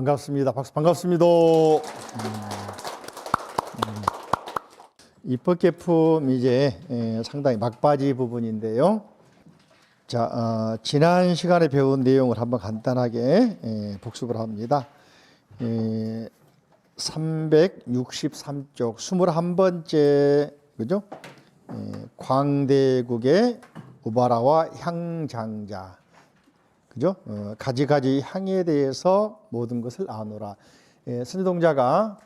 반갑습니다. 박수 반갑습니다. 음, 음. 입법 개품 이제 에, 상당히 막바지 부분인데요. 자, 어, 지난 시간에 배운 내용을 한번 간단하게 에, 복습을 합니다. 에, 363쪽 21번째 그죠? 에, 광대국의 우바라와 향장자 그죠? 어, 가지가지 향에 대해서 모든 것을 아노라. 예, 선지동자가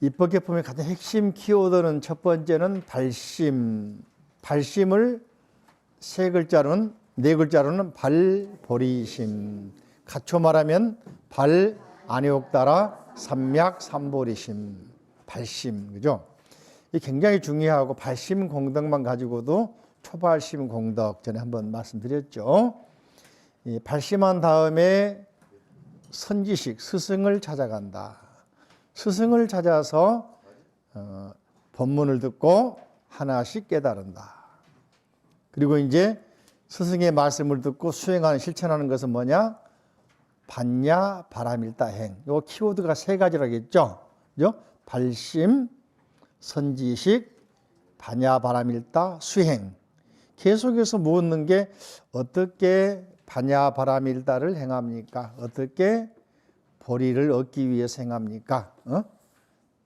입법 개품의 가장 핵심 키워드는 첫 번째는 발심. 발심을 세 글자로는 네 글자로는 발보리심. 갖춰 말하면 발 안에옥따라 삼맥 삼보리심. 발심. 그죠? 이 굉장히 중요하고 발심 공덕만 가지고도 초발심 공덕 전에 한번 말씀드렸죠. 이 발심한 다음에 선지식 스승을 찾아간다. 스승을 찾아서 어, 법문을 듣고 하나씩 깨달은다. 그리고 이제 스승의 말씀을 듣고 수행하는 실천하는 것은 뭐냐? 반야 바람일다 행. 요 키워드가 세 가지라겠죠. 그죠? 발심, 선지식, 반야 바람일다 수행. 계속해서 묻는 게 어떻게 반야 바람일다를 행합니까? 어떻게 보리를 얻기 위해서 행합니까? 어?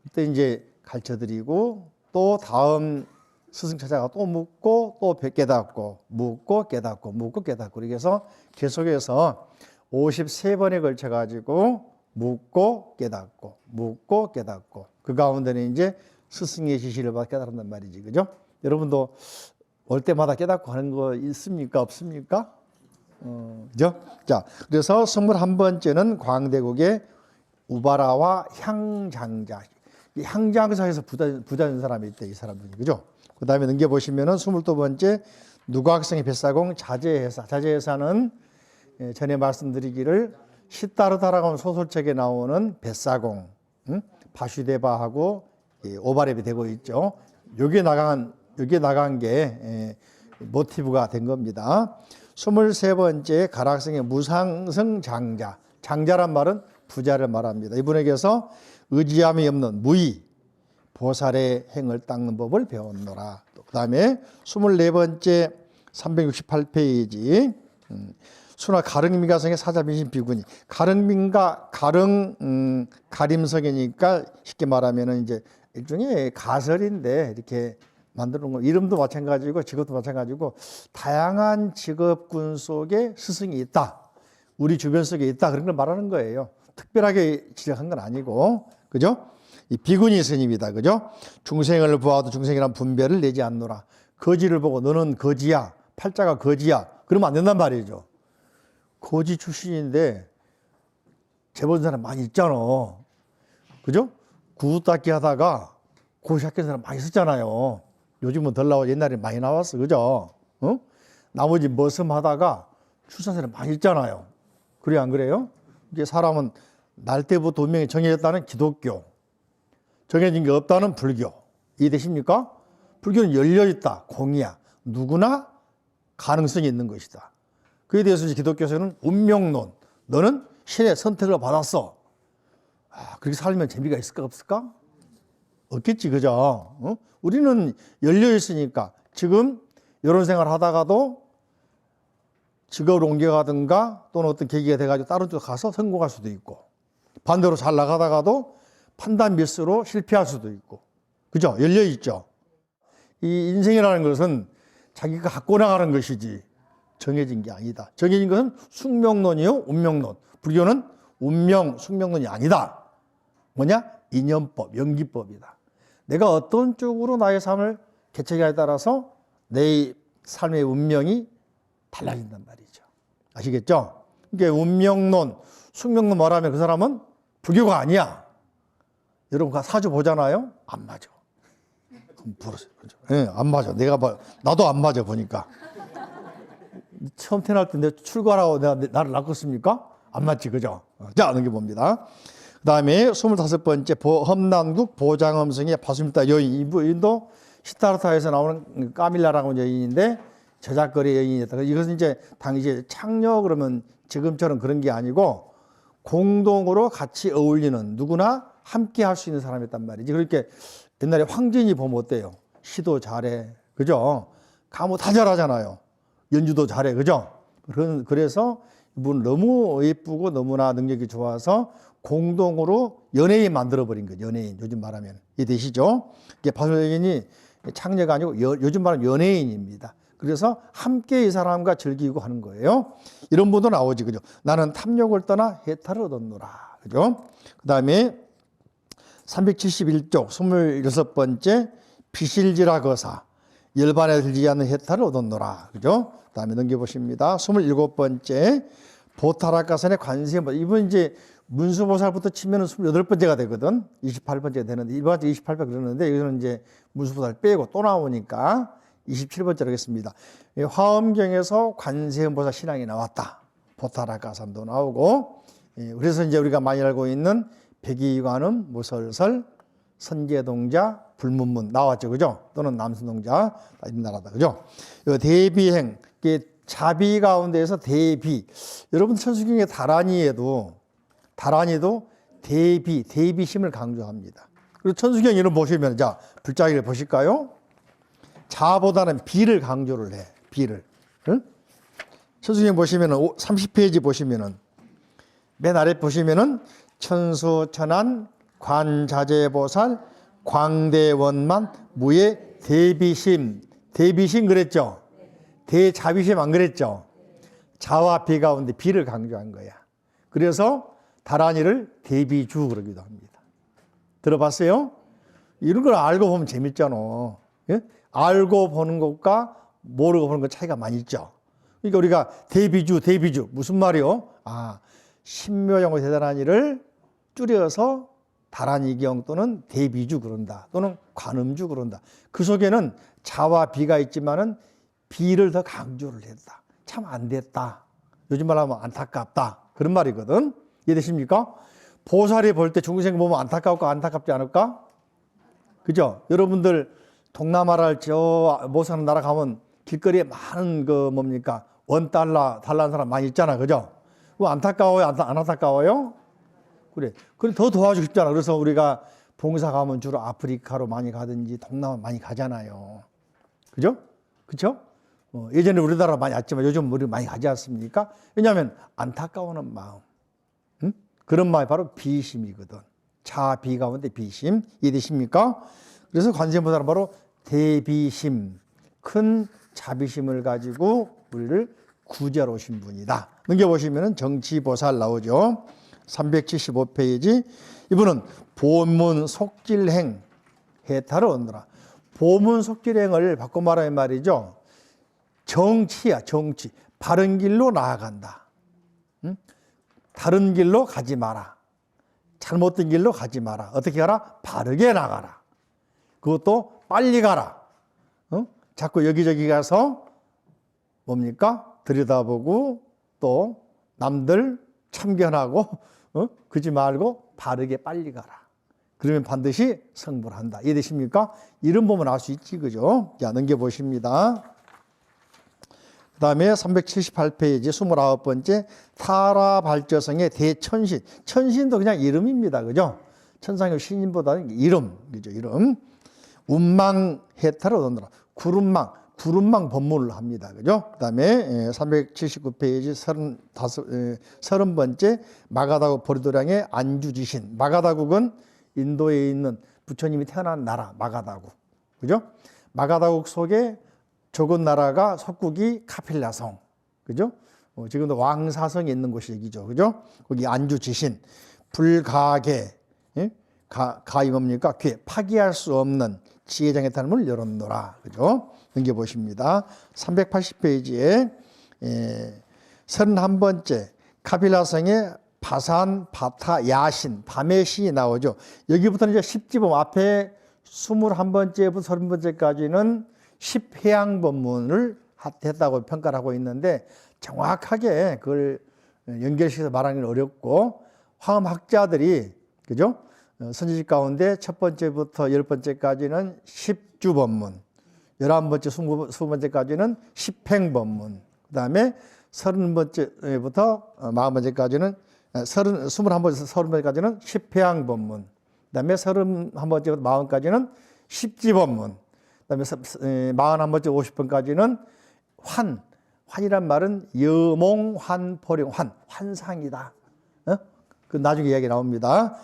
그때 이제 가르쳐 드리고 또 다음 스승 찾아가 또 묻고 또 깨닫고 묻고 깨닫고 묻고 깨닫고 해서 계속해서 53번에 걸쳐 가지고 묻고 깨닫고 묻고 깨닫고 그 가운데는 이제 스승의 지시를 받아 깨달은단 말이지 그죠? 여러분도 올 때마다 깨닫고 하는 거 있습니까 없습니까? 어, 그죠? 자, 그래서 스물 한 번째는 광대국의 우바라와 향장자. 이 향장사에서 부자, 부자인 사람이 있대, 이 사람들이. 그죠? 그 다음에 넘겨보시면은 스물두 번째, 누각성의 뱃사공 자재회사. 자재회사는 예, 전에 말씀드리기를 시따르다라고 하는 소설책에 나오는 뱃사공, 응? 바슈데바하고 이 오바랩이 되고 있죠. 여기에 나간, 여기에 나간 게 예, 모티브가 된 겁니다. 스물세 번째 가락성의 무상성 장자. 장자란 말은 부자를 말합니다. 이분에게서 의지함이 없는 무의, 보살의 행을 닦는 법을 배웠노라. 그 다음에 스물네 번째 368페이지. 음, 순화 가릉민가성의 사자민신 비군이 가릉민가 가릉 음, 가림성이니까 쉽게 말하면은 이제 일종의 가설인데 이렇게 놓은 거 이름도 마찬가지고 직업도 마찬가지고 다양한 직업군 속에 스승이 있다. 우리 주변 속에 있다. 그런 걸 말하는 거예요. 특별하게 지적한 건 아니고. 그죠? 이 비군이 스님이다. 그죠? 중생을 보아도 중생이란 분별을 내지 않노라. 거지를 보고 너는 거지야. 팔자가 거지야. 그러면 안 된단 말이죠. 거지 출신인데 재본 사람 많이 있잖아. 그죠? 구두 닦기 하다가 고시 학교 사람 많이 있었잖아요. 요즘은 덜 나와 옛날에 많이 나왔어 그죠? 어? 나머지 머슴 하다가 출산세는 많이 있잖아요. 그래 안 그래요? 이제 사람은 날 때부터 운명이 정해졌다는 기독교, 정해진 게 없다는 불교. 이해되십니까? 불교는 열려 있다, 공이야. 누구나 가능성이 있는 것이다. 그에 대해서 이제 기독교에서는 운명론. 너는 신의 선택을 받았어. 아, 그렇게 살면 재미가 있을까 없을까? 없겠지, 그죠? 어? 우리는 열려 있으니까 지금 이런 생활 하다가도 직업을 옮겨가든가 또는 어떤 계기가 돼가지고 다른 쪽 가서 성공할 수도 있고 반대로 잘 나가다가도 판단 미스로 실패할 수도 있고 그죠? 열려 있죠. 이 인생이라는 것은 자기가 갖고 나가는 것이지 정해진 게 아니다. 정해진 것은 숙명론이요, 운명론. 불교는 운명, 숙명론이 아니다. 뭐냐? 인연법, 연기법이다. 내가 어떤 쪽으로 나의 삶을 개척하에 따라서 내 삶의 운명이 달라진단 말이죠. 아시겠죠? 그러니까 운명론, 숙명론 말하면 그 사람은 불교가 아니야. 여러분 사주 보잖아요. 안 맞아. 그죠? 예, 안 맞아. 내가 봐, 나도 안 맞아 보니까. 처음 태어날 때 내가 출가라고 내가 나를 낳겠습니까? 안 맞지, 그죠? 자, 넘겨봅니다. 그 다음에 스물다섯 번째 험난국 보장엄성의 바수밀다 여인 이분도 시타르타에서 나오는 까밀라라고 여인인데 저작거리 여인이었다. 이것은 이제 당시에 창녀 그러면 지금처럼 그런 게 아니고 공동으로 같이 어울리는 누구나 함께 할 수 있는 사람이었단 말이지. 그렇게 옛날에 황진이 보면 어때요? 시도 잘해. 그죠? 가무 다 잘하잖아요. 연주도 잘해. 그죠? 그래서 이분 너무 예쁘고 너무나 능력이 좋아서 공동으로 연예인 만들어버린 거죠. 연예인. 요즘 말하면. 이해되시죠? 이게 바솔레긴이 창녀가 아니고 여- 요즘 말하면 연예인입니다. 그래서 함께 이 사람과 즐기고 하는 거예요. 이런 분도 나오지. 그죠? 나는 탐욕을 떠나 해탈을 얻었노라. 그죠? 그 다음에 371쪽 26번째 비실지라 거사 열반에 들지 않는 해탈을 얻었노라. 그죠? 다음에 넘겨보십니다. 27번째 보타락가선의 관세음 이분 이제 문수보살부터 치면은 28번째가 되거든. 28번째가 되는데 이번 28번 그러는데 여기서는 이제 문수보살 빼고 또 나오니까 27번째로 하겠습니다. 이 화엄경에서 관세음보살 신앙이 나왔다. 보타락가산도 나오고 예, 그래서 이제 우리가 많이 알고 있는 백이관음, 무설설, 선제동자, 불문문 나왔죠, 그죠? 또는 남순동자 이 나라다, 그죠? 요 대비행, 이게 자비 가운데에서 대비. 여러분 천수경의 다란이에도 다란이도 대비, 대비심을 강조합니다. 그리고 천수경 이름 보시면 자 불자기를 보실까요? 자보다는 비를 강조를 해. 비를. 응? 천수경 보시면은 30페이지 보시면은 맨 아래 보시면은 천수 천안 관자재보살 광대원만 무예 대비심 대비심 그랬죠 대자비심 안 그랬죠? 자와 비 가운데 비를 강조한 거야. 그래서 다란이를 대비주 그러기도 합니다. 들어봤어요? 이런 걸 알고 보면 재밌잖아. 예? 알고 보는 것과 모르고 보는 것 차이가 많이 있죠. 그러니까 우리가 대비주 대비주 무슨 말이요? 아 신묘영어 대단한이를 줄여서 다란이경 또는 대비주 그런다 또는 관음주 그런다. 그 속에는 자와 비가 있지만은 비를 더 강조를 했다. 참 안 됐다. 요즘 말하면 안타깝다. 그런 말이거든. 이해되십니까? 보살이 볼 때 중생 보면 안타깝고 안타깝지 않을까? 그죠? 여러분들 동남아를 저못 사는 나라 가면 길거리에 많은 그 뭡니까? 원 달러 달라는 사람 많이 있잖아. 그죠? 뭐 안타까워요? 안, 안 안타까워요? 그래. 그래 더 도와주고 싶잖아. 그래서 우리가 봉사 가면 주로 아프리카로 많이 가든지 동남아 많이 가잖아요. 그죠? 그쵸? 어, 예전에 우리나라 많이 왔지만 요즘 우리 많이 가지 않습니까? 왜냐하면 안타까워하는 마음. 응? 그런 마음이 바로 비심이거든. 자, 비 가운데 비심. 이해되십니까? 그래서 관세음보살은 바로 대비심, 큰 자비심을 가지고 우리를 구제하러 오신 분이다. 넘겨보시면 정치보살 나오죠. 375페이지 이분은 보문 속질행 해탈을 얻느라 보문 속질행을 바꿔 말하면 말이죠 정치야 정치 바른 길로 나아간다 응? 다른 길로 가지 마라 잘못된 길로 가지 마라 어떻게 가라 바르게 나가라 그것도 빨리 가라 어? 자꾸 여기저기 가서 뭡니까 들여다보고 또 남들 참견하고 어? 그지 말고 바르게 빨리 가라. 그러면 반드시 성불 한다. 이해되십니까? 이름 보면 알 수 있지, 그죠? 자, 넘겨보십니다. 그 다음에 378페이지 29번째 타라 발저성의 대천신. 천신도 그냥 이름입니다. 그죠? 천상의 신인보다는 이름. 그죠? 이름. 운망 해탈을 얻느라. 구름망. 구름망 법문을 합니다. 그죠? 그 다음에 379페이지 35, 30번째 마가다국 보리도량의 안주지신. 마가다국은 인도에 있는 부처님이 태어난 나라, 마가다국. 그죠? 마가다국 속에 적은 나라가 속국이 카필라성. 그죠? 어, 지금도 왕사성에 있는 곳이 여기죠. 그죠? 거기 안주 지신. 불가계. 예? 가, 가이 뭡니까? 괴. 파기할 수 없는 지혜장의 탈문을 열었노라. 그죠? 넘겨보십니다. 380페이지에 예, 31번째 카빌라성의 바산, 바타, 야신, 밤의 시이 나오죠. 여기부터는 이제 10지범 앞에 21번째부터 30번째까지는 10해양 법문을 했다고 평가를 하고 있는데 정확하게 그걸 연결시켜서 말하기는 어렵고 화음학자들이 그죠? 어, 선지식 가운데 첫 번째부터 열 번째까지는 10주 법문, 열한 번째, 스무 번째까지는 10행 법문, 그 다음에 서른 번째부터 마흔 번째까지는 서른 스물한 번에서 서른 번까지는 십회양 법문. 그 다음에 서른 한 번째 마흔까지는 십지 법문. 그다음에 마흔 한 번째 오십 번까지는 환. 환이란 말은 여몽 환포령 환 환상이다. 어? 그 나중에 이야기 나옵니다.